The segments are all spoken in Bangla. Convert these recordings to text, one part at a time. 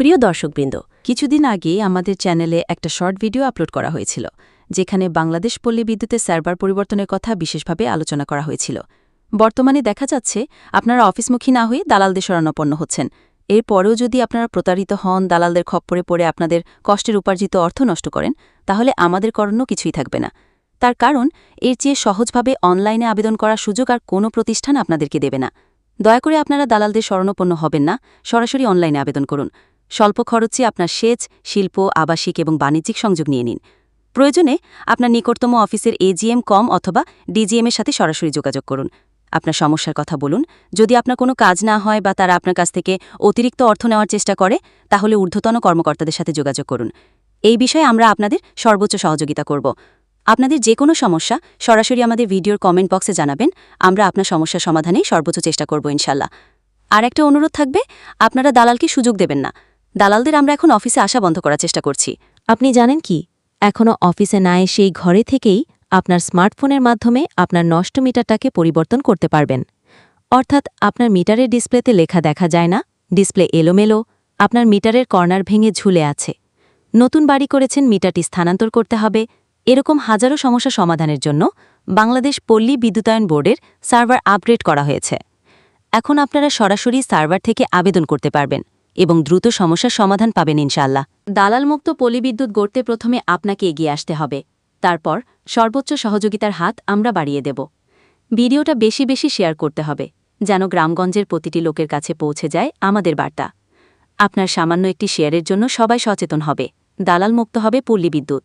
প্রিয় দর্শকবৃন্দ, কিছুদিন আগে আমাদের চ্যানেলে একটা শর্ট ভিডিও আপলোড করা হয়েছিল, যেখানে বাংলাদেশ পল্লী বিদ্যুতের সার্ভার পরিবর্তনের কথা বিশেষভাবে আলোচনা করা হয়েছিল। বর্তমানে দেখা যাচ্ছে, আপনারা অফিসমুখী না হয়ে দালালদের শরণাপন্ন হচ্ছেন। এরপরেও যদি আপনারা প্রতারিত হন, দালালদের খপ্পরে পড়ে আপনাদের কষ্টের উপার্জিত অর্থ নষ্ট করেন, তাহলে আমাদের করণীয় কিছুই থাকবে না। তার কারণ, এর চেয়ে সহজভাবে অনলাইনে আবেদন করার সুযোগ আর কোনো প্রতিষ্ঠান আপনাদেরকে দেবে না। দয়া করে আপনারা দালালদের শরণাপন্ন হবেন না, সরাসরি অনলাইনে আবেদন করুন। স্বল্প খরচে আপনার সেচ, শিল্প, আবাসিক এবং বাণিজ্যিক সংযোগ নিয়ে নিন। প্রয়োজনে আপনার নিকটতম অফিসের এজিএম কম অথবা ডিজিএম এর সাথে সরাসরি যোগাযোগ করুন। আপনার সমস্যার কথা বলুন। যদি আপনার কোনো কাজ না হয় বা তারা আপনার কাছ থেকে অতিরিক্ত অর্থ নেওয়ার চেষ্টা করে, তাহলে ঊর্ধ্বতন কর্মকর্তাদের সাথে যোগাযোগ করুন। এই বিষয়ে আমরা আপনাদের সর্বোচ্চ সহযোগিতা করব। আপনাদের যে কোনো সমস্যা, সরাসরি আমাদের ভিডিওর কমেন্ট বক্সে জানাবেন। আমরা আপনার সমস্যা সমাধানে সর্বোচ্চ চেষ্টা করব ইনশাল্লাহ। আর একটা অনুরোধ থাকবে, আপনারা দালালকে সুযোগ দেবেন না। দালালদের আমরা এখন অফিসে আসা বন্ধ করার চেষ্টা করছি। আপনি জানেন কি? এখনও অফিসে না এসেই ঘরে থেকেই আপনার স্মার্টফোনের মাধ্যমে আপনার নষ্ট মিটারটাকে পরিবর্তন করতে পারবেন। অর্থাৎ আপনার মিটারের ডিসপ্লেতে লেখা দেখা যায় না, ডিসপ্লে এলোমেলো, আপনার মিটারের কর্নার ভেঙে ঝুলে আছে। নতুন বাড়ি করেছেন, মিটারটি স্থানান্তর করতে হবে। এরকম হাজারো সমস্যা সমাধানের জন্য বাংলাদেশ পল্লী বিদ্যুতায়ন বোর্ডের সার্ভার আপগ্রেড করা হয়েছে। এখন আপনারা সরাসরি সার্ভার থেকে আবেদন করতে পারবেন। এবং দ্রুত সমস্যার সমাধান পাবেন ইনশাল্লাহ দালালমুক্ত পলিবিদ্যুৎ গড়তে প্রথমে আপনাকে এগিয়ে আসতে হবে। তারপর সর্বোচ্চ সহযোগিতার হাত আমরা বাড়িয়ে দেব। ভিডিওটা বেশি বেশি শেয়ার করতে হবে, যেন গ্রামগঞ্জের প্রতিটি লোকের কাছে পৌঁছে যায় আমাদের বার্তা। আপনার সামান্য একটি শেয়ারের জন্য সবাই সচেতন হবে। দালাল মুক্ত হবে পল্লী বিদ্যুৎ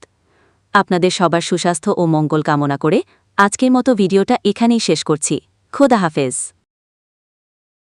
আপনাদের সবার সুস্বাস্থ্য ও মঙ্গল কামনা করে আজকের মতো ভিডিওটা এখানেই শেষ করছি। খোদা হাফেজ।